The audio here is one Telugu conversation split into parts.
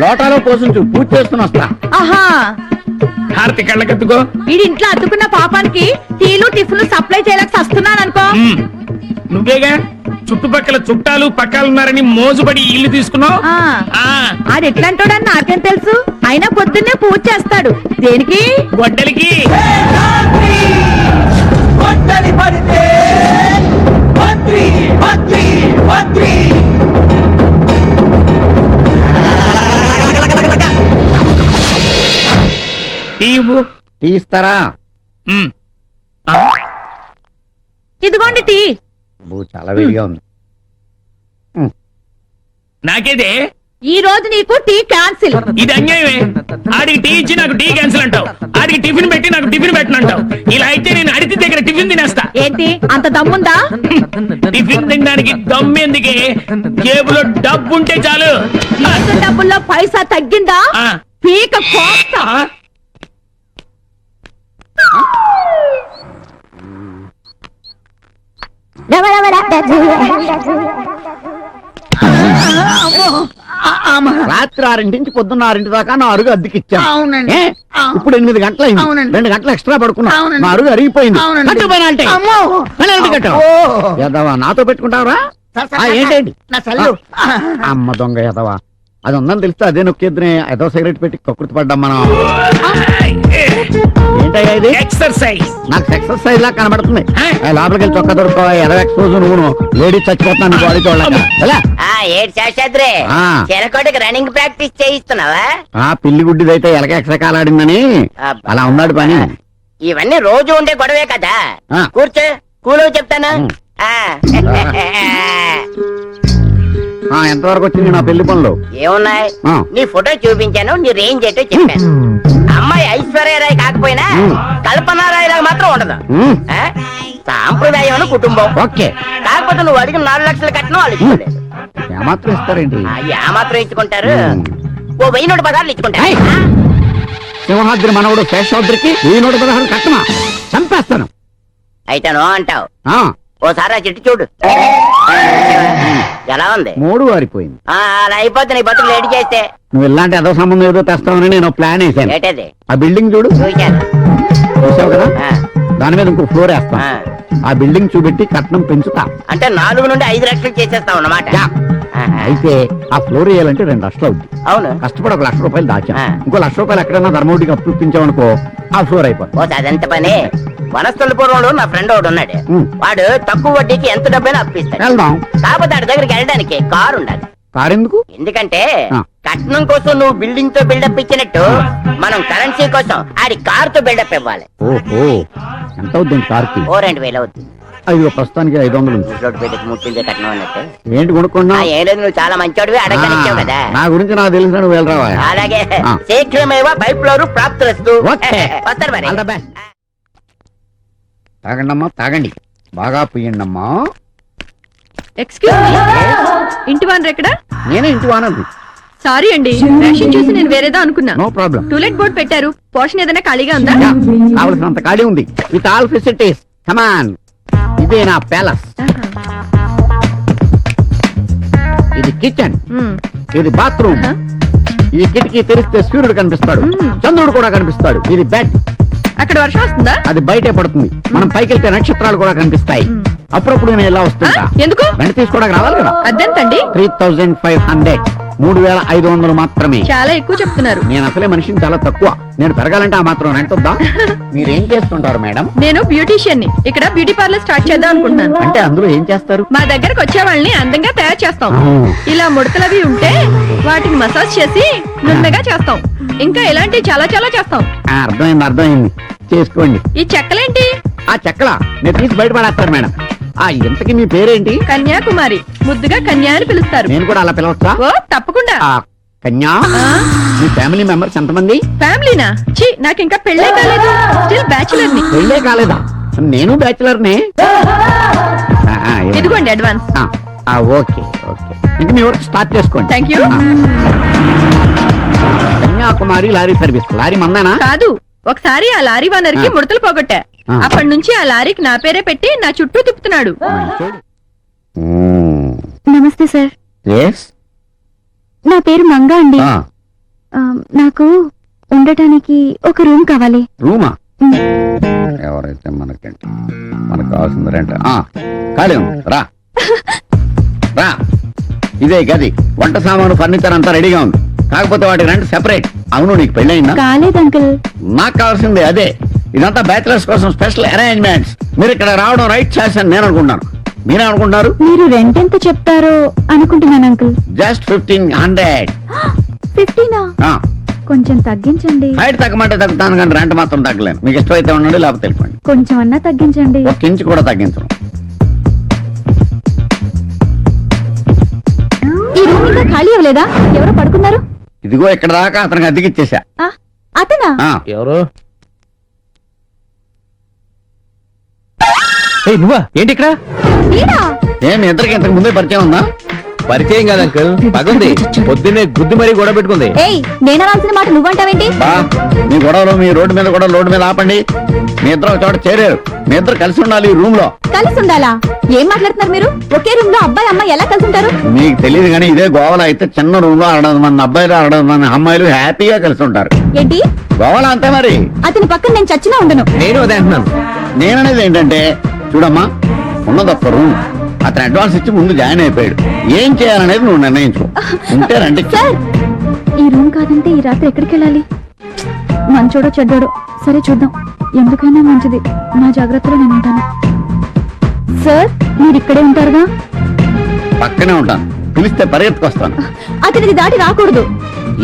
లోటాలో పోసుంచు పూజ చేసుకుని వస్తా. ఆహా. హారతి కళ్ళకెత్తుకో. వీడి ఇంట్లో అతుకున్న పాపానికి టీలు టిఫిన్లు సప్లై చేయలేక వస్తున్నాను అనుకో. నువ్వేగా? చుట్టుపక్కల చుట్టాలు పక్కాలున్నారని మోజుపడి ఇల్లు తీసుకున్నావు? ఆడు ఎట్లాంటోడని నాకేం తెలుసు? అయినా పొద్దున్నే పూజ చేస్తాడు. దేనికి? గొడ్డలికి. పడితే తీస్తారా ఉమ్. ఆ, ఇదిగోండి టీ. బూ చాలా వేడిగా ఉంది. నాకేదే? ఈ రోజు నీకు టీ క్యాన్సిల్. ఇది అన్యాయమే. ఆడికి టీ ఇచ్చి నాకు టీ క్యాన్సిల్ అంటావు. ఆడికి టిఫిన్ పెట్టి నాకు టిఫిన్ పెట్టనంటావు. ఇలా అయితే నేను అడిగి దగ్గర టిఫిన్ తినేస్తా. ఏంటి? అంత దమ్ముందా? టిఫిన్ తినడానికి దమ్మేందుకే జేబులో డబ్బు ఉంటే చాలు. చేసిన డబ్బుల్లో పైసా తగ్గిందా? ఆ, పీక కోస్తా. ఆ, రాత్రి ఆరింటి నుంచి పొద్దున్న ఆరింటి దాకా నా అరుగు అద్దెకిచ్చాను అవునండి. ఇప్పుడు ఎనిమిది అవునండి. రెండు గంటలు ఎక్స్ట్రా పడుకున్నా అవునండి. నా అరుగు అరిగిపోయింది అవునండి. కట్టు పెనాల్టీ. అమ్మో. పెనాల్టీ కట్టు. అబ్బో. ఎదవా నాతో పెట్టుకుంటావరా సార్, సార్, ఆ, సార్, ఏంటండి నా. అమ్మ దొంగ ఎదవా అది ఉందని తెలిస్తే అదే నొక్కేద్దునే. ఏదో సిగరెట్ పెట్టి కక్కుర్తి పడ్డాం మనం. ఏంటయ్యా ఇది? ఎక్సర్సైజ్ నాకు ఎక్సర్సైజ్ లా కనబడుతుంది. లోపలికి వెళ్ళి చొక్కా దొరుకో ఎదవ ఎక్స్పోజ్ నువ్వు. లేడీస్ చచ్చిపోతున్నాను బాడీ చూడలేక ఎలా? ఆ ఏడు శాస్త్రి. ఆ. చిరకోటికి రన్నింగ్ ప్రాక్టీస్ చేయిస్తున్నావా? ఆ పిల్లి గుడ్డిదైతే ఎలక ఎక్సకాలాడిందని అబ్బా. అలా ఉన్నాడు పని. ఇవన్నీ రోజు ఉండే గొడవే కదా. ఆ. కూర్చో. కూలో చెప్తాను. ఆ. ఎంతవరకు వచ్చింది నా పెళ్ళి పనులు? ఏమున్నాయి. నీ ఫోటో చూపించాను నీ రేంజ్ ఏంటో చెప్పాను. అమ్మాయి ఐశ్వర్యరాయ్ కాకపోయినా. కల్పనారాయ్ లాగా మాత్రం ఉండదు? సాంప్రదాయం కుటుంబం. ఓకే. కాకపోతే నువ్వు అడిగిన నాలుగు లక్షలు కట్టిన వాళ్ళు ఏమాత్రం ఇస్తారేంటి ఆ, ఏ మాత్రం ఇచ్చుకుంటారు. ఓ వెయ్యి నూట పదార్లు ఇచ్చుకుంటారు. సింహాద్రి మనవడు శేషాద్రికి ఈ నూట పదహారు కట్టమా చంపేస్తాను. అయితే అంటావు. ఓసారి ఆ చెట్టు చూడు. ఎలా ఉంది? మూడు వారిపోయింది. ఆ, అలా అయిపోతే నీ బతుకు లేట్ చేస్తే. నువ్వు ఇలాంటి ఏదో సంబంధం ఏదో తెస్తావని నేను ప్లాన్ వేసాను ఏటది? ఆ బిల్డింగ్ చూడు. చూశాను. చూసావు కదా? ఆ, దాని మీద ఇంకో ఫ్లోర్ వేస్తాం. ఆ. ఆ బిల్డింగ్ చూపెట్టి కట్నం పెంచుతా. అంటే నాలుగు నుండి ఐదు లక్షలు చేసేస్తావు అన్నమాట. యా. ఆహా. అయితే ఆ ఫ్లోర్ వేయాలంటే రెండు లక్షలు అవుతుంది అవును. కష్టపడి ఒక లక్ష రూపాయలు దాచాం. ఆ. ఇంకో లక్ష రూపాయలు ఎక్కడైనా ధర్మవడికి అప్పు ఇప్పించామనుకో ఆ ఫ్లోర్ అయిపోతుంది ఓ అదంత పని. వనస్థలపురంలో నా ఫ్రెండ్ ఒకడు ఉన్నాడు. వాడు తక్కువ వడ్డీకి ఎంత డబ్బైనా అప్పిస్తాడు వెళ్దాం. కాకపోతే దగ్గరికి వెళ్ళడానికి కారు ఉండాలి. కారు ఎందుకు ఎందుకంటే. కట్నం కోసం నువ్వు బిల్డింగ్తో బిల్డప్ ఇచ్చినట్టు మనం కరెన్సీ కోసం ఆడి కార్తో బిల్డప్ ఇవ్వాలి. ఓహో. ఎంత అవుతుంది కార్కి? ఓ రెండు వేలు అవుతుంది. అయ్యో ప్రస్తుతానికి ఐదు వందలు ముట్టిందే కట్నం అన్నట్టు. ఏంటి కొనుక్కున్నా ఏం లేదు నువ్వు చాలా మంచోడివి అడగనిచ్చావు కదా. నా గురించి నాకు తెలిసిన నువ్వు వెళ్ళరావా అలాగే. శీఘ్రమేవ పైప్ లోరు ప్రాప్తులస్తు. ఓకే. వస్తారు మరి. తాగండమ్మా తాగండి. బాగా పుయ్యండమ్మా. ఎక్స్క్యూజ్ ఇంటి వానరు ఎక్కడ? నేనే ఇంటి వానరు సారీ అండి. రేషన్ చూసి నేను వేరేదో అనుకున్నా. No problem to let board పెట్టారు. పోర్షన్ ఏదైనా ఖాళీగా ఉందా? కావలసినంత ఖాళీ ఉంది. విత్ ఆల్ ఫెసిలిటీస్ కమాన్ ఇదే నా ప్యాలెస్. ఇది కిచెన్ మ్మ్. ఇది బాత్రూమ్? ఈ కిటికీ తెరిస్తే సూర్యుడు కనిపిస్తాడు. Hmm. చంద్రుడు కూడా కనిపిస్తాడు. ఇది బెడ్ అక్కడ వర్షం వస్తుందా? అది బయటే పడుతుంది. మనం పైకి వెళ్తే నక్షత్రాలు కూడా కనిపిస్తాయి. అప్పుడప్పుడు నేను ఇలా ఆ? వస్తుంటా ఎందుకు? వెంట తీసుకోవడానికి రావాలి కదా? అద్దెంతండి త్రీ థౌజండ్ ఫైవ్ హండ్రెడ్. మూడు వేల ఐదు వందలు మాత్రమే. చాలా ఎక్కువ చెప్తున్నారు. నేను అసలే మనిషిని చాలా తక్కువ. నేను పెరగాలంటే ఆ మాత్రం రెంట్ వద్దా మీరేం చేస్తుంటారు మేడం? నేను బ్యూటీషియన్ని ఇక్కడ బ్యూటీ పార్లర్ స్టార్ట్ చేద్దాం అనుకుంటున్నాను. అంటే అందులో ఏం చేస్తారు? మా దగ్గరకు వచ్చే వాళ్ళని అందంగా తయారు చేస్తాం. ఇలా ముడతలవి ఉంటే వాటిని మసాజ్ చేసి నున్నగా చేస్తాం. ఇంకా ఇలాంటివి చాలా చాలా చేస్తాం. ఆ, అర్థమైంది అర్థమైంది. చేసుకోండి. ఈ చెక్కలేంటి? ఆ చెక్కల నేను తీసి బయట పడేస్తాను మేడం. ఆ ఇంతకి మీ పేరేంటి? కన్యాకుమారి. ముద్దుగా కన్యా అని పిలుస్తారు. నేను కూడా అలా పిలవచ్చా? ఓ తప్పకుండా. ఆ కన్యా? ఆ, మీ ఫ్యామిలీ మెంబర్స్ ఎంతమంది? ఫ్యామిలీనా? చి నాకు ఇంకా పెళ్ళే కాలేదు. స్టిల్ బ్యాచులర్ని పెళ్ళే కాలేదా? నేను బ్యాచులర్ నే ఆ, ఆ, ఇవ్వండి. ఇదిగోండి అడ్వాన్స్. ఆ, ఆ, ఓకే ఓకే. ఇంక మీ వర్క్ స్టార్ట్ చేసుకోండి. థ్యాంక్ యూ ఆ. Kanyakumari lorry service. లారీ మందేనా? కాదు ఒకసారి ఆ లారీ వనర్కి. ముడతలు పోగొట్టా. అప్పటి నుంచి ఆ లారీకి నా పేరే పెట్టి నా చుట్టూ తిప్పుతున్నాడు. నమస్తే సార్. ఎస్ నా పేరు మంగా అండి. నాకు ఉండటానికి ఒక రూమ్ కావాలి. రూమా? ఎవరైతే మనకేంటి మనకు కావాల్సింది రెంట్. ఆ, ఖాళీ ఉంది. రా. రా. ఇదే గది. వంట సామాను ఫర్నిచర్ అంతా రెడీగా ఉంది. కాకపోతే వాటి రెంట్ సెపరేట్ అవును నీకు పెళ్ళయిందా? కాలేదు అంకుల్. నాకు కావాల్సింది అదే. ఇదంతా బ్యాచిలర్స్ కోసం స్పెషల్ అరేంజ్మెంట్స్ మీరు ఇక్కడ రావడం రైట్ చేశాను నేను అనుకుంటాను మీరే అనుకుంటారు మీరు రెంట్ ఎంత చెప్తారో అనుకుంటున్నాను అంకుల్. జస్ట్ ఫిఫ్టీన్ హండ్రెడ్ ఫిఫ్టీనా కొంచెం తగ్గించండి. హైట్ తగ్గమంటే తగ్గుతాను కానీ రెంట్ మాత్రం తగ్గలేను. మీకు ఇష్టమైతే ఉండండి లేకపోతే వెళ్ళిపోండి. కొంచెం అన్నా తగ్గించండి. ఒక ఇంచు కూడా తగ్గించను. ఈ రూమ్ ఇంకా ఖాళీ అవ్వలేదా? ఎవరో పడుకున్నారు? ఇదిగో ఇక్కడ దాకా అతనికి అద్దెకిచ్చేసా. ఆ, అతనా? ఆ, ఎవరు? నువ్వా? ఏంటి ఇక్కడ? వీడా ఏం మీ ఇద్దరికి ఇంతకు ముందే పరిచయం ఉందా? పరిచయం కాదు అంకుల్. పగుంది పొద్దున్నే గుద్దు మరీ గొడవ పెట్టుకుంది. ఏయ్ నేను అనాల్సిన మాట నువ్వంటావేంటి? బా మీ గొడవలు మీ రోడ్డు మీద కూడా రోడ్డు మీద ఆపండి. మీ ఇద్దరు ఒక చోట చేరారు. మీ ఇద్దరు కలిసి ఉండాలి ఈ రూమ్లో. కలిసి ఉండాలా? ఏం మాట్లాడుతున్నారు మీరు? ఒకే రూమ్లో అబ్బాయి అమ్మాయి ఎలా కలిసి ఉంటారు? మీకు తెలియదు కానీ ఇదే గోవలో అయితే చిన్న రూమ్లో అరవై మంది అబ్బాయిలు అరవై మంది అమ్మాయిలు హ్యాపీగా కలిసి ఉంటారు. ఏంటి? గోవలో అంతే మరి. అతని పక్కన నేను చచ్చినా ఉండను. నేను అదే అంటున్నాను. నేననేది ఏంటంటే చూడమ్మా ఉన్నది ఒక్క రూమ్ అతను అడ్వాన్స్ ఇచ్చి ముందు జాయిన్ అయిపోయాడు. ఏం చేయాలనేది నువ్వు నిర్ణయించు ఉంటే రండి సార్ ఈ రూమ్ కాదంటే ఈ రాత్రి ఎక్కడికి వెళ్ళాలి? మంచోడో చెడ్డోడో. సరే చూద్దాం. ఎందుకైనా మంచిది. నా జాగ్రత్తలో నేను ఉంటాను. సార్ మీరు ఇక్కడే ఉంటారుగా? పక్కనే ఉంటాను. పిలిస్తే పరిగెత్తుకొస్తాను. అతనిది దాటి రాకూడదు.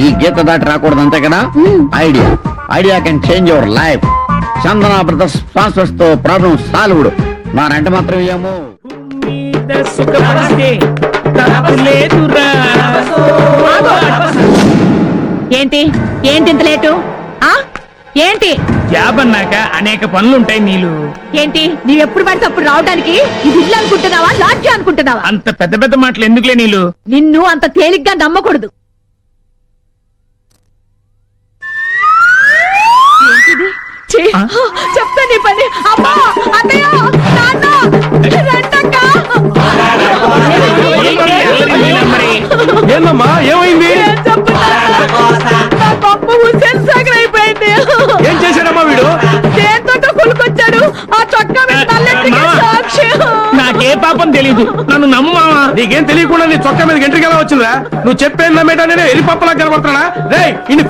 ఈ గీత దాటి రాకూడదు అంతే కదా. Idea. Idea can change your life Chandana brothers స్పాన్సర్స్తో problem solved. నా రెంట మాత్రం ఏమో ఏంటి? ఏంటి ఇంత లేటు? ఆ? ఏంటి? జాబ్ అన్నాక అనేక పనులుంటాయి నీళ్ళు ఏంటి? నీవు ఎప్పుడు పడితే అప్పుడు రావడానికి ఇది ఇల్లు అనుకుంటున్నావా? లాడ్జి అనుకుంటున్నావా? అంత పెద్ద పెద్ద మాటలు ఎందుకులే నీళ్ళు నిన్ను అంత తేలిగ్గా నమ్మకూడదు. ఏంటిది? ఛీ, చెప్తా నీ పని. అమ్మా అత్తయ్య నాన్న. ఏందమ్మా? ఏమైంది? ఏం చెప్తున్నారు? నా పప్పు హుస్సేన్ సాగర్ అయిపోయింది ఏం చేశాడమ్మా వీడు? దేంతో కొనుకొచ్చాడు ఆ చొక్కా నాకే పాపం తెలీదు. నన్ను నమ్మావా నీకేం తెలియకుండా నీ చొక్కా మీద గంటకి ఎలా వచ్చిందా నువ్వు చెప్పేది నమ్మేటా నేను ఎరి పప్పలా కనబడుతున్నా రే ఇన్ని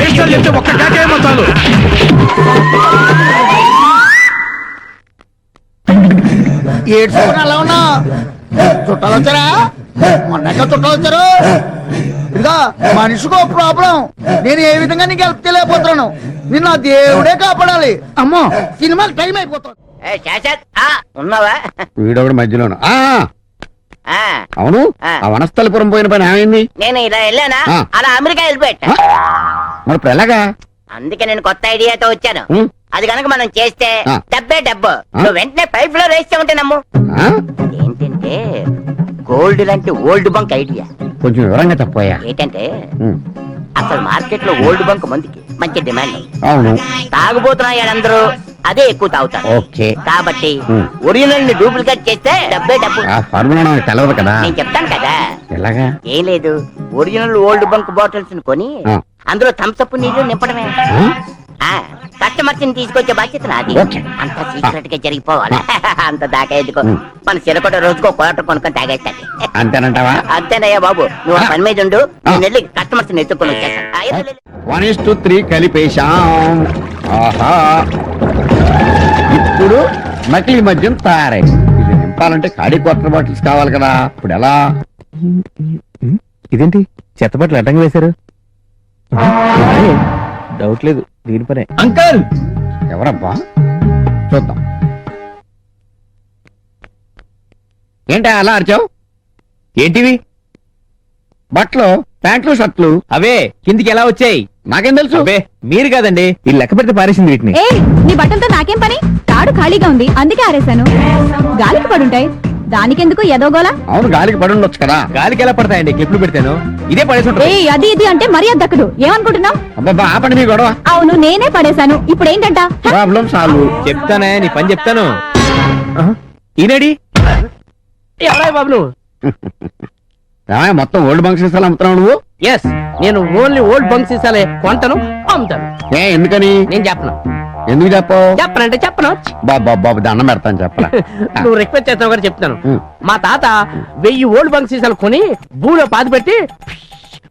ఎక్స్ట్రా చెప్తే ఒక్క కేకేమో చాలు. ఏడ్చుకుని అలా ఉన్నా? చుట్టాలు వచ్చారా? మొన్నక చుట్టాలు వచ్చారు? ఇదిగా మనిషికో ప్రాబ్లం. నేను ఏ విధంగా నీకు హెల్ప్ చేయలేకపోతున్నాను? నిన్ను ఆ దేవుడే కాపాడాలి. అమ్మో సినిమాకి టైం అయిపోతుంది ఏ, శాశ్వత్, ఆ, ఉన్నావా? వీడొకటి మధ్యలోను? ఆ ఆ, అవును? ఆ. వనస్థలిపురం పోయిన పని ఏమైంది? నేను ఇలా వెళ్ళానా. అలా అమెరికా వెళ్ళిపోయా? మరి ఇప్పుడు ఎలాగా? అందుకే నేను కొత్త ఐడియాతో వచ్చాను? అది కనుక మనం చేస్తే. డబ్బే డబ్బు? నువ్వు వెంటనే పైప్లో వేస్తే ఉంటే నమ్ము? ఏంటంటే గోల్డ్ లాంటి ఓల్డ్ బంక్ ఐడియా కొంచెం వివరంగా చెప్పోయా ఏంటంటే. అసలు మార్కెట్లో ఓల్డ్ బంక్ మందుకి మంచి డిమాండ్. అవును తాగుబోతున్న అందరూ అదే ఎక్కువ తాగుతారు ఓకే కాబట్టి. ఒరిజినల్ని డూప్లికేట్ చేస్తే డబ్బే డబ్బు ఫార్ములా తెలవదు కదా నేను చెప్తాను కదా ఎలాగా ఏం లేదు ఒరిజినల్ ఓల్డ్ బంక్ బాటిల్స్ కొని ఆ. అందులో థమ్స్అప్ నీళ్ళు నింపడమే. కస్టమర్స్ని తీసుకొచ్చే బాధ్యత నాది. ఓకే. అంత సీక్రెట్గా జరిగిపోవాలి. అంత దాకా ఎందుకో. మన చిరకొట రోజుకో క్వార్టర్ కొనుక్కొని తాగేస్తాది. అంతేనంటావా? అంతేనయ్యా బాబు. నువ్వు. పని మీద ఉండు. నేను వెళ్ళి కస్టమర్స్ని ఎత్తుకొని వచ్చేస్తాను. వన్ ఇస్ టు త్రీ కలిపేశాం ఆహా. ఇప్పుడు నకిలీ మద్యం తయారైంది ఇది నింపాలంటే ఖాళీ క్వార్టర్ బాటిల్స్ కావాలి కదా. ఇప్పుడు ఎలా? ఇదేంటి? చెత్తపట్లు అడ్డంగా వేశారు. డౌట్ లేదు దీని పనే. అంకల్! ఎవరబ్బా? చూద్దాం. ఏంటా అలా అరిచావు? ఏంటివి? బట్టలు ప్యాంట్లు షర్ట్లు అవే కిందికి ఎలా వచ్చాయి? నాకేం తెలుసు? అవే మీరు కాదండి ఈ లెక్క పెడితే పారేసింది వీటిని. ఏ నీ బట్టలతో నాకేం పని? తాడు ఖాళీగా ఉంది అందుకే ఆరేశాను. గాలికి పడుంటాయి. దానికెందుకు ఎదోగోలా అవును గాలికి పడి ఉండొచ్చు కదా. గాలికి ఎలా పడతాయండి? క్లిప్లు పెడతాను. ఇదే పడేసి ఏ అది ఇది అంటే మరీ అది దక్కదు. ఏమనుకుంటున్నావు? అబ్బబ్బా ఆపండి మీ గొడవ. అవును నేనే పడేశాను. ఇప్పుడు ఏంటంట? Problem solve. చెప్తానే నీ పని చెప్తాను. ఆహా. ఈనాడి ఎవరాయి బాబు నువ్వు ఏమయ్య, మొత్తం ఓల్డ్ బంక్ సీసాలు అమ్ముతున్నావు నువ్వు? ఎస్ నేను ఓన్లీ ఓల్డ్ బంక్ సీసాలే కొంటాను అమ్ముతాను. ఏ ఎందుకని? నేను చెప్పను. ఎందుకు చెప్పవు? చెప్పనంటే చెప్పను. బాబా బాబు దండం పెడతాను చెప్పలా నువ్వు రిక్వెస్ట్ చేస్తావు కదా చెప్తాను. ఉం. మా తాత వెయ్యి ఓల్డ్ బంక్ సీసాలు కొని భూమిలో పాతి పెట్టి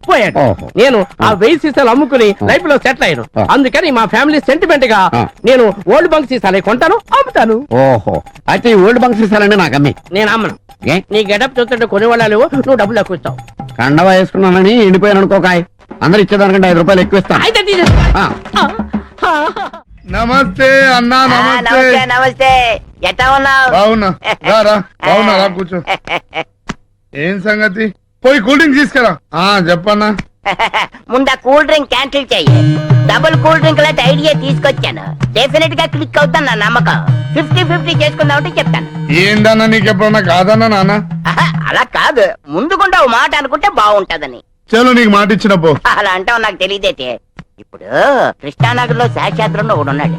పోయాడు. ఓహో. నేను ఆ వెయ్యి సీసాలు అమ్ముకుని లైఫ్లో సెటిల్ అయ్యాను. అందుకని మా ఫ్యామిలీ సెంటిమెంట్గా. నేను ఓల్డ్ బంక్ సీసాలే కొంటాను అమ్ముతాను. ఓహో. అయితే ఈ ఓల్డ్ బంక్ సీసాలండి నాకు అమ్మి. నేను అమ్మను. నీ గెటప్ చూస్తుంటే కొనేవాళ్ళు నువ్వు డబ్బులు ఎక్కువ ఇస్తావు. కండవా వేసుకున్నానని ఎండిపోయాను అనుకోకాయ్ అందరు ఇచ్చేదానికంటే ఐదు రూపాయలు ఎక్కువ ఇస్తాను. నమస్తే అన్నా నమస్తే. నమస్తే ఎట్టా ఉన్నావు? బాగున్నా రా కూర్చో. ఏం సంగతి? పోయి కూల్ డ్రింక్ తీసుకురా. ఆ చెప్పన్నా. ముందు కూల్ డ్రింక్ క్యాన్సిల్ చెయ్యి. డబుల్ కూల్ డ్రింక్ లాంటి ఐడియా తీసుకొచ్చాను. డెఫినెట్గా క్లిక్ అవుతాను నా నమ్మకం. ఫిఫ్టీ ఫిఫ్టీ చేసుకుందామంటే చెప్తాను. ఏందన్నా నీకు ఎప్పుడన్నా కాదన్నా నాన్న? అలా కాదు. ముందుకుండా ఓ మాట అనుకుంటే బాగుంటదని. చలో నీకు మాట ఇచ్చిన పో. అలా అంటావు నాకు తెలియదైతే. ఇప్పుడు కృష్ణానగర్లో శాఖాద్రంలో ఒకడు ఉన్నాడు.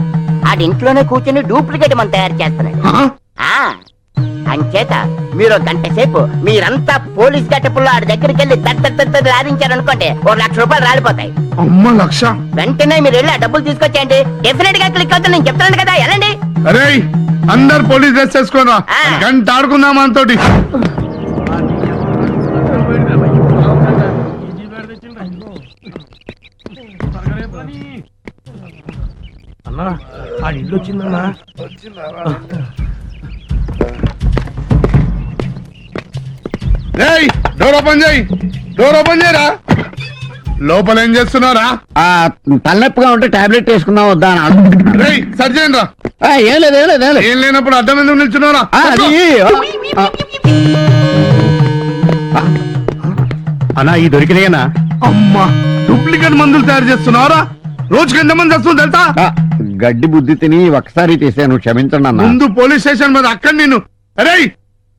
ఆడి ఇంట్లోనే కూర్చొని డూప్లికేట్ మనం తయారు చేస్తున్నాడు. అంచేత మీరు ఒక గంట సేపు మీరంతా పోలీస్ గట్టపుల్లో ఆడి దగ్గరికి వెళ్ళి తట్ట రాధించారనుకోండి ఓ లక్ష రూపాయలు రాలిపోతాయి. అమ్మ లక్ష? వెంటనే మీరు వెళ్ళి ఆ డబ్బులు తీసుకొచ్చేయండి. డెఫినెట్గా క్లిక్ అవుతుంది నేను చెప్తున్నాను కదా వెళ్ళండి. అరే అందరు పోలీస్ డ్రెస్ వేసుకోరా. గంట ఆడుకుందాం మనతోటి. అన్నా ఆ ఇల్లు వచ్చిందన్నా? రేయ్ డోర్ ఓపెన్ చేయి. డోర్ ఓపెన్ చేయరా? లోపల ఏం చేస్తున్నారా ఆ, తలనొప్పిగా ఉంటే టాబ్లెట్ వేసుకుందాం వద్దా అని. రేయ్ సరి చేయండి రా ఆ, ఏం లేదు ఏం లేదు ఏం లేదు. ఏం లేనప్పుడు అడ్డం ఎందుకు నిల్చున్నారా ఆ, అది ఆ, ఆ. అన్నా ఈ దొరికినాయనా? అమ్మా డూప్లికేట్ మందులు తయారు చేస్తున్నారా రోజుకి ఎంతమంది వస్తుంది తెలుసా? ఆ, గడ్డి బుద్ధి తిని ఒకసారి తీసాను క్షమించండి అన్న. ముందు పోలీస్ స్టేషన్ మీద అక్కడ నేను అరే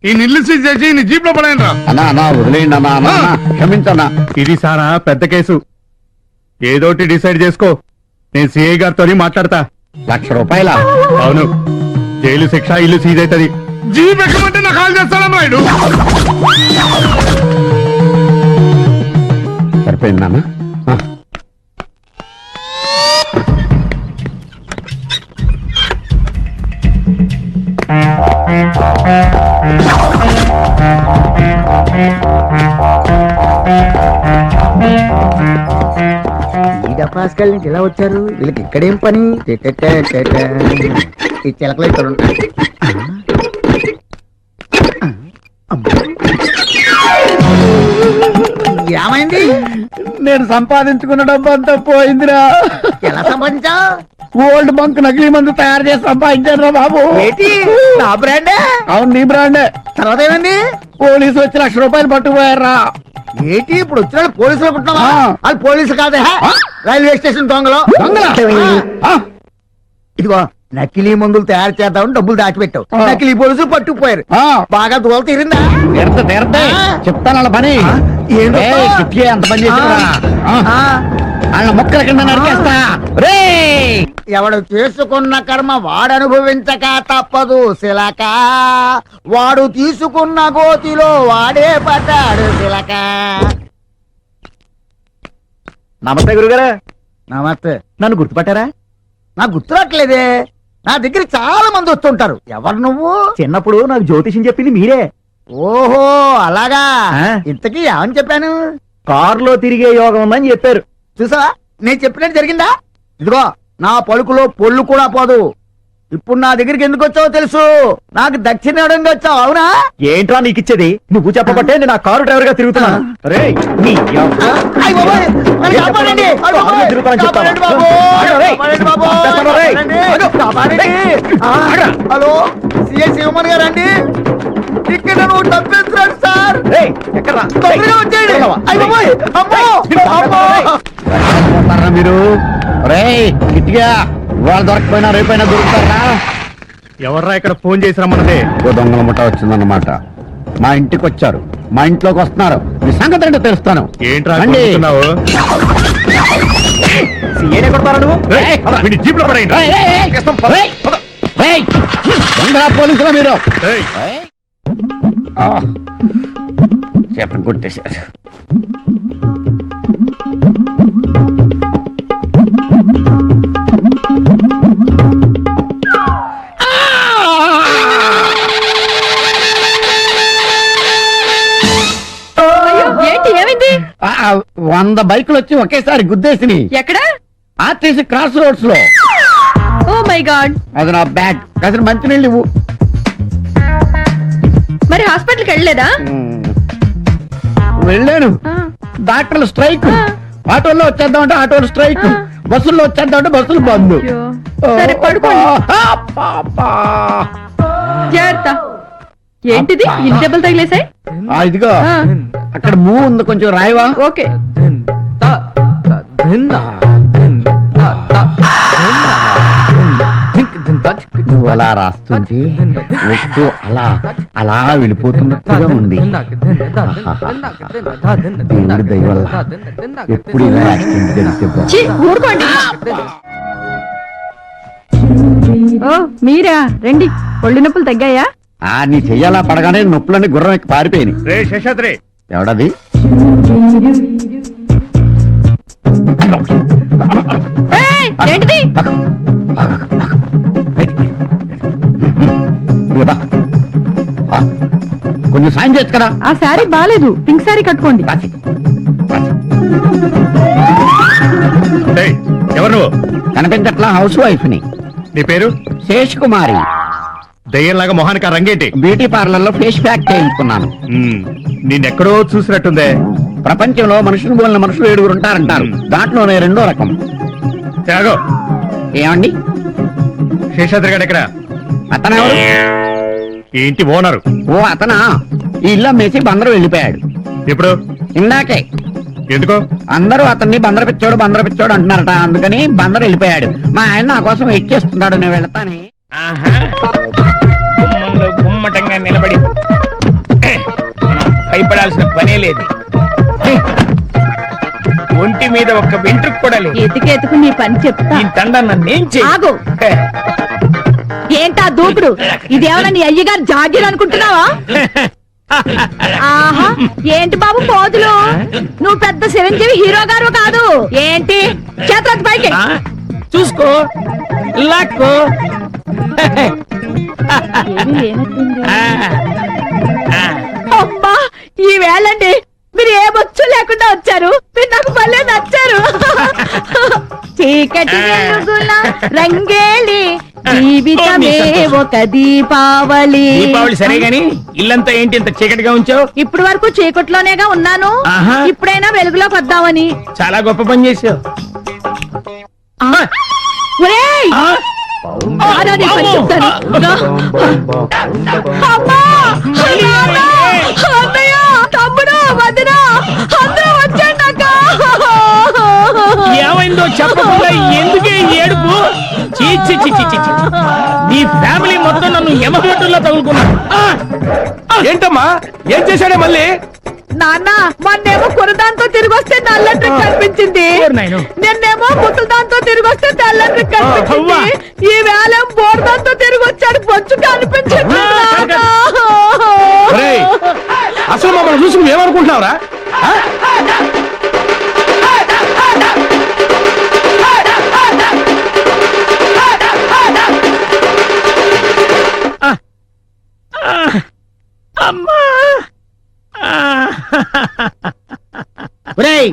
ఈ నిల్లు సీజ్ చేసి నీ జీప్లో పడేయండి రా. అన్నా అన్నా వదిలేయండి అన్నా అన్నా అన్నా, క్షమించన్నా. ఇది సారా పెద్ద కేసు. ఏదోటి డిసైడ్ చేసుకో. నేను సిఐ గారితో మాట్లాడతా. లక్ష రూపాయల? అవును. జైలు శిక్ష ఇల్లు సీజ్ అవుతుంది. జీప్ ఎక్కమంటే నా కాల్ చేస్తాడా రాయుడు సరిపోయింది నాన్న. ఆ. పాస్కల్ నుంచి ఎలా వచ్చారు? వీళ్ళకి ఇక్కడేం పని? ఈ చిలకలు ఇక్కడ ఉంటాయి. ఏమైంది? నేను సంపాదించుకున్న డబ్బు అంతా పోయిందిరా. ఎలా సంపాదించావు? ఓల్డ్ బంక్ నకిలీ మందు తయారు చేసి సంపాదించాను రా బాబు. ఏంటి? నా బ్రాండే? అవును నీ బ్రాండే. తర్వాత ఏమైంది? పోలీసు వచ్చి లక్ష రూపాయలు పట్టుకుపోయారా. ఏంటి? ఇప్పుడు వచ్చిన పోలీసులు అనుకుంటున్నావా. వాళ్ళు పోలీసులు కాదే రైల్వే స్టేషన్ దొంగలు. ఇదిగో నకిలీ మందులు తయారు చేద్దామని డబ్బులు దాచిపెట్టావు. నకిలీ పోలీసులు పట్టుకుపోయారు. బాగా దూల తీరిందా? తీరత తీరతే. చెప్తాను వాళ్ళ పని. పని. వాళ్ళ మొక్కల కింద నరికేస్తా. రే ఎవడు చేసుకున్న కర్మ వాడు అనుభవించక తప్పదు శిలక. వాడు తీసుకున్న గోతిలో వాడే పడ్డాడు శిలక. నమస్తే గురుగారు. నమస్తే. నన్ను గుర్తుపట్టారా? నాకు గుర్తురాట్లేదే. నా దగ్గర చాలా మంది వస్తుంటారు. ఎవరు నువ్వు? చిన్నప్పుడు నాకు జ్యోతిషం చెప్పింది మీరే. ఓహో అలాగా? ఆ. ఇంతకీ ఏమని చెప్పాను? కారులో తిరిగే యోగం ఉందని చెప్పారు. చూసా నేను చెప్పినట్టు జరిగిందా? ఇదిగో నా పలుకులో పొల్లు కూడా పోదు. ఇప్పుడు నా దగ్గరికి ఎందుకు వచ్చావో తెలుసు నాకు దక్షిణ ఇవ్వడానికి వచ్చావు అవునా ఏంట్రా నీకు ఇచ్చేది నువ్వు చెప్పబట్టే నేను ఆ కారు డ్రైవర్గా తిరుగుతున్నా రే నీ యవ్వ. అయ్ బాబోయ్, నన్ను ఏం కాపాడండి. చెప్పను? అయ్ బాబోయ్, కారులో తిరుగుతానని చెప్తావా? కాపాడండి బాబు. ఆగు, రేయ్. కాపాడండి బాబు. చంపేస్తాను, రేయ్. కాపాడండి. ఆగు. కాపాడండి. ఆ, ఆగురా. హలో సిఐ శివమణి గారండి ఇక్కడ నువ్వు తప్పించరాడు సార్ రేయ్, ఎక్కడ్రా? తొందరగా రేయ్, వచ్చేయండి వెళ్ళవా? అయ్ బాబోయ్, అమ్మో, అమ్మో. పోతారా మీరు. రే గిట్టిగా వాళ్ళు దొరకపోయినా రేపైనా దొరుకుతారా? ఎవర్రా ఇక్కడ ఫోన్ చేసి రమ్మన్నదే ఓ దొంగల ముఠ వచ్చిందన్నమాట. మా ఇంటికి వచ్చారు. మా ఇంట్లోకి వస్తున్నారు. మీ సంగతి ఏంటో తెలుస్తాను. ఏంట్రా రండి. కొడుతున్నావు సీఏనే కొడతారా నువ్వు? రేయ్, రేయ్, పద, వీడి జీప్లో పడేయండి రేయ్, రేయ్, రేయ్, రేయ్, రేయ్, దొంగ పోలీసులు మీరు రేయ్, రేయ్. ఆ. చెప్ప కొట్టేశారు. వంద బైకులు వచ్చి ఒకేసారి గుద్దేసినాయి. ఎక్కడ? ఆర్టీసీ క్రాస్ రోడ్స్లో. Oh my god. అది నా బ్యాగ్. అసలు మంచినీళ్ళు ఇవ్వు. మరి హాస్పిటల్కి వెళ్ళలేదా. వెళ్ళాను. డాక్టర్లు స్ట్రైక్. ఆటోల్లో వచ్చేద్దాం అంటే ఆటోలు స్ట్రైక్ బస్సుల్లో వచ్చేద్దాం అంటే బస్సులు బంద్. సరే పడుకోండి. జాగ్రత్త. ఏంటిది? ఇన్ని దెబ్బలు తగిలేసాయి ఆ, ఇదిగో. అక్కడ మూ ఉంది కొంచెం రాయవా? ఓకే. నువ్వు అలా రాస్తుంటే ఒట్టు అలా అలా వెళ్ళిపోతున్నట్టుగా ఉంది. దేవుడి దయ వల్ల ఎప్పుడు ఇలా యాక్సిడెంట్ జరిగితే ఓ మీరా రండి. ఒళ్ళు నొప్పులు తగ్గాయా? ఆ నీ చెయ్యాలా పడగానే నొప్పులన్నీ గుర్రం ఎక్కి పారిపోయినాయి. రే శేషాద్రి ఎవడది? ఏయ్, ఏంటిది? కొంచెం సాయం చేయొచ్చు కదా? ఆ శారీ బాలేదు. పింక్ శారీ కట్టుకోండి. ఎవరు నువ్వు? కనిపించట్లా హౌస్ వైఫ్ని నీ పేరు? శేష్ కుమారి. దయ్యంలాగా మొహానికి ఆ రంగేంటి? బ్యూటీ పార్లర్లో ఫేస్ ప్యాక్ చేయించుకున్నాను. మ్మ్. నిన్నెక్కడో చూసినట్టుందే. ప్రపంచంలో మనుషులు పోలిన మనుషులు ఏడుగురు ఉంటారంటారు. దాంట్లోనే రెండో రకం. త్యాగో. ఏమండి? శేషాద్రి గారు ఎక్కడ? అతనెవరు ఈ ఇంటి ఓనరు. ఓ అతనా? ఈ ఇల్లు అమ్మేసి బందరు వెళ్ళిపోయాడు. ఇప్పుడు? ఇందాకే. ఎందుకో? అందరూ అతన్ని బందర పిచ్చోడు బందర పిచ్చోడు అంటున్నారట. అందుకని బందరు వెళ్ళిపోయాడు. మా ఆయన నా కోసం వెయిట్ చేస్తున్నాడు నేను వెళ్తానే. ఆహా. గుమ్మంలో గుమ్మటంగా నిలబడి. భయపడాల్సిన పనే లేదు. ఒంటి మీద ఒక్క వెంట్రుకు కూడా లేదు. ఎతికి ఎతుకు నీ పని చెప్తా. ఈ తండ నన్నేం ఆగు. ఏంటా దూకుడు? ఇదేమన్నా నీ అయ్యగారు జాగీర్ అనుకుంటున్నావా? ఆహా ఏంటి బాబు పోతులు? నువ్వు పెద్ద చిరంజీవి హీరో గారు కాదు. ఏంటి? చేతులకు పైకి. చూసుకో లాక్కో. ఆ. అమ్మా ఈ వేళండి. మీరు ఏ బొచ్చు లేకుండా వచ్చారు? మీరు నాకు భలే నచ్చారు. చీకటి రంగేలి జీవితమే ఒక దీపావళి దీపావళి సరే గాని ఇల్లంతా ఏంటి ఇంత చీకటిగా ఉంచావు ఇప్పుడు వరకు చీకట్లోనేగా ఉన్నాను ఆహా. ఇప్పుడైనా వెలుగులోకి వద్దామని చాలా గొప్ప పని చేసావు ఆ. ఒరేయ్! ఆ, ఆరా నీ పని చెప్తాను. రా. అమ్మా! నాన్న! అన్నయ్య! తమ్ముడు! వదిన! అందరూ వచ్చేయండి అక్క! ఏమైందో చెప్పకుండా ఎందుకే ఈ ఏడుపు చీ, చీ, చీ, చీ, చీ. నీ ఫ్యామిలీ మొత్తం నన్ను యమగట్టుల్లో తగులుకున్నాను ఆ, ఏంటమ్మా? ఏం చేశాడే మళ్ళీ? నాన్న మొన్నేమో కురదాంతో తిరిగి వస్తే నల్ల ట్రిక్ కనిపించింది. నిన్నేమో ముసలిదాంతో తిరిగి వస్తే తెల్ల ట్రిక్ కనిపించింది. ఈ వేళ బోర్దాంతో తిరిగి వచ్చాడు బొచ్చు కనిపించింది అసలు మమ్మల్ని చూసి నువ్వు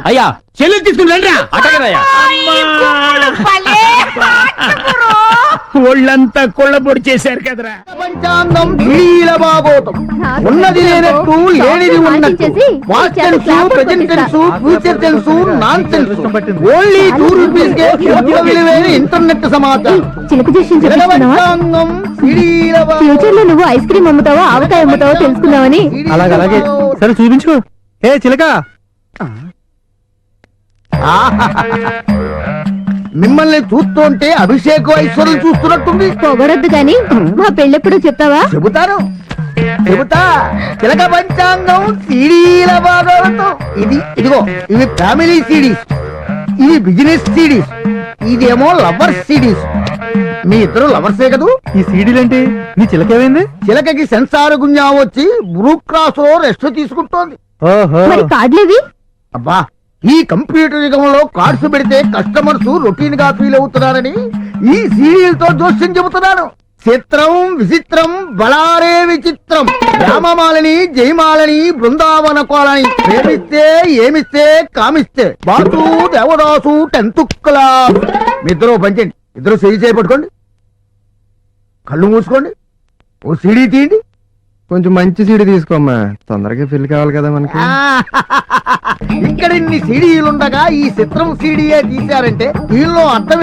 అయ్యా చెల్లి తీసుకుని వెళ్ళరా అటగదయ్యా ఒళ్ళంతా కొళ్ళబొడి చేశారు కదరా. పంచాంగం ఉన్నది లేనట్టు లేనిది ఉన్నట్టు. వాచ్ తెలుసు ప్రజెంట్ తెలుసు ఫ్యూచర్ తెలుసు నాన్ తెలుసు. ఓన్లీ టూ రూపీస్ కే విలువైన ఇంటర్నెట్ సమాచారం. పంచాంగం ఫ్యూచర్లో నువ్వు ఐస్ క్రీమ్ అమ్ముతావో ఆవకాయ అమ్ముతావో తెలుసుకుందామని అలాగే అలాగే. సరే చూపించు. ఏ చిలక. మిమ్మల్ని చూస్తుంటే అభిషేక్ ఐశ్వర్యం చూస్తున్నట్టుంది. పొగరొద్దు గాని మా పెళ్ళెప్పుడు చెప్తావా? చెబుతాను. చెబుతా. చిలక పంచాంగం సీడీల భాగాలతో. ఇది ఇదిగో ఇవి ఫ్యామిలీ సిడీస్. ఇవి బిజినెస్ సిడీస్. ఇదేమో లవర్స్ సిడీస్. మీ ఇద్దరు లవర్సే కదూ? ఈ సీడీలేంటి? నీ చిలకేమైంది? చిలకకి సెన్సార్ గుంజా వచ్చి బ్రూ క్రాస్లో రెస్ట్ తీసుకుంటోంది. ఓహో. మరి కార్డులేవి? అబ్బా ఈ కంప్యూటర్ యుగంలో కార్డ్స్ పెడితే కస్టమర్స్ రొటీన్గా ఫీల్ అవుతున్నారని ఈ సీరియల్తో జోస్యం చెబుతున్నాను. చిత్రం విచిత్రం బలారే విచిత్రం. రామమాలని జయమాలని బృందావన కోలని ప్రేమిస్తే ఏమిస్తే కామిస్తే. బాసు దేవదాసు టెన్త్ క్లాస్ మీ ఇద్దరు పంచండి ఇద్దరు చేయి చేపట్టుకోండి కళ్ళు మూసుకోండి. ఓ సీడీ తీయండి. కొంచెం మంచి సీడీ తీసుకోమ్మా. తొందరగా పెళ్ళి కావాలి కదా మనకి. ఇక్కడ ఇన్ని సీడీలుండగా ఈ చిత్రం సీడీయే తీశారంటే దీనిలో అర్థం